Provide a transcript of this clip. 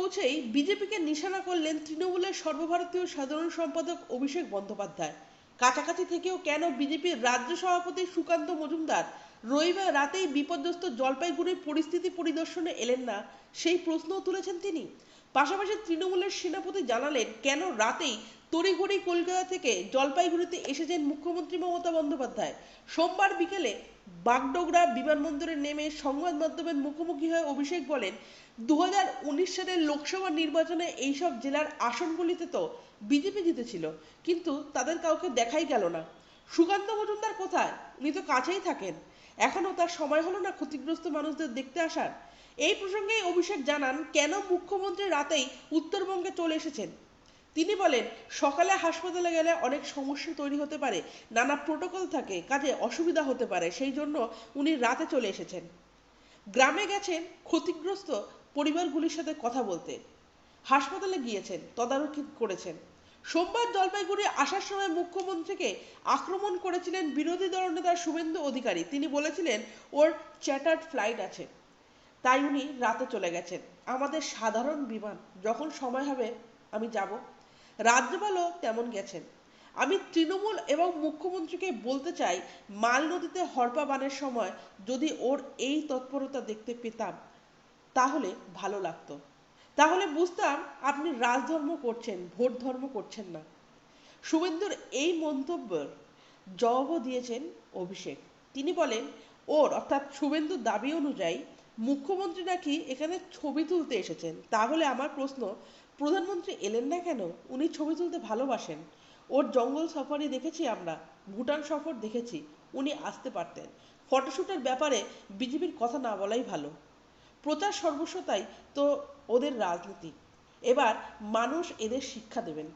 পৌঁছেই বিজেপিকে নিশানা করলেন তৃণমূলের সর্বভারতীয় সাধারণ সম্পাদক অভিষেক বন্দ্যোপাধ্যায়। কাছাকাছি থেকেও কেন বিজেপির রাজ্য সভাপতি সুকান্ত মজুমদার রবিবার রাতেই বিপর্যস্ত জলপাইগুড়ির পরিস্থিতি পরিদর্শনে এলেন না, সেই প্রশ্নও তুলেছেন তিনি। পাশাপাশি তৃণমূলের সেনাপতি জানালেন, কেন রাতেই তড়িঘড়ি কলকাতা থেকে জলপাইগুড়িতে এসেছেন মুখ্যমন্ত্রী মমতা বন্দ্যোপাধ্যায়? সোমবার বিকেলে বাগডোগরা বিমানবন্দরে নেমে সংবাদ মাধ্যমের মুখোমুখি হয়ে অভিষেক বলেন, দুহাজার উনিশ সালের লোকসভা নির্বাচনে এইসব জেলার আসনগুলিতে তো বিজেপি জিতেছিল, কিন্তু তাদের কাউকে দেখাই গেল না। সুকান্ত মজুমদার কোথায়? উনি তো কাছেই থাকেন। এখনও তার সময় হলো না ক্ষতিগ্রস্ত মানুষদের দেখতে আসার। এই প্রসঙ্গে অভিষেক জানান, কেন মুখ্যমন্ত্রী রাতেই উত্তরবঙ্গে চলে এসেছেন? তিনি বলেন, সকালে হাসপাতালে গেলে অনেক সমস্যা তৈরি হতে পারে, নানা প্রোটোকল থাকে, কাজে অসুবিধা হতে পারে, সেই জন্য উনি রাতে চলে এসেছেন। গ্রামে গেছেন ক্ষতিগ্রস্ত পরিবারগুলির সাথে কথা বলতে। হাসপাতালে গিয়েছেন, তদারকি করেছেন। সোমবার জলপাইগুড়ি আসার সময় মুখ্যমন্ত্রীকে আক্রমণ করেছিলেন বিরোধী দলনেতা শুভেন্দু অধিকারী। তিনি বলেছিলেন, ওর চ্যাটার্ড ফ্লাইট আছে, তাই উনি রাতে চলে গেছেন। আমাদের সাধারণ বিমান, যখন সময় হবে, আমি যাব। রাজ্যপালও তেমন গেছেন। আমি তৃণমূল এবং মুখ্যমন্ত্রীকে বলতে চাই, মাল নদীতে হরপা বানের সময় যদি ওর এই তৎপরতা দেখতে পেতাম, তাহলে ভালো লাগতো। তাহলে বুঝতাম আপনি রাজধর্ম করছেন, ভোট ধর্ম করছেন না। শুভেন্দুর এই মন্তব্যের জবাবও দিয়েছেন অভিষেক। তিনি বলেন, ওর, অর্থাৎ শুভেন্দুর দাবি অনুযায়ী, মুখ্যমন্ত্রী নাকি এখানে ছবি তুলতে এসেছেন। তাহলে আমার প্রশ্ন, প্রধানমন্ত্রী এলেন না কেন? উনি ছবি তুলতে ভালোবাসেন। ওর জঙ্গল সফারি দেখেছি আমরা, ভুটান সফর দেখেছি, উনি আসতে পারতেন। ফটোশ্যুটের ব্যাপারে বিজেপির কথা না বলাই ভালো। প্রচার সর্বস্বতাই তো ওদের রাজনীতি। এবার মানুষ এদের শিক্ষা দেবেন।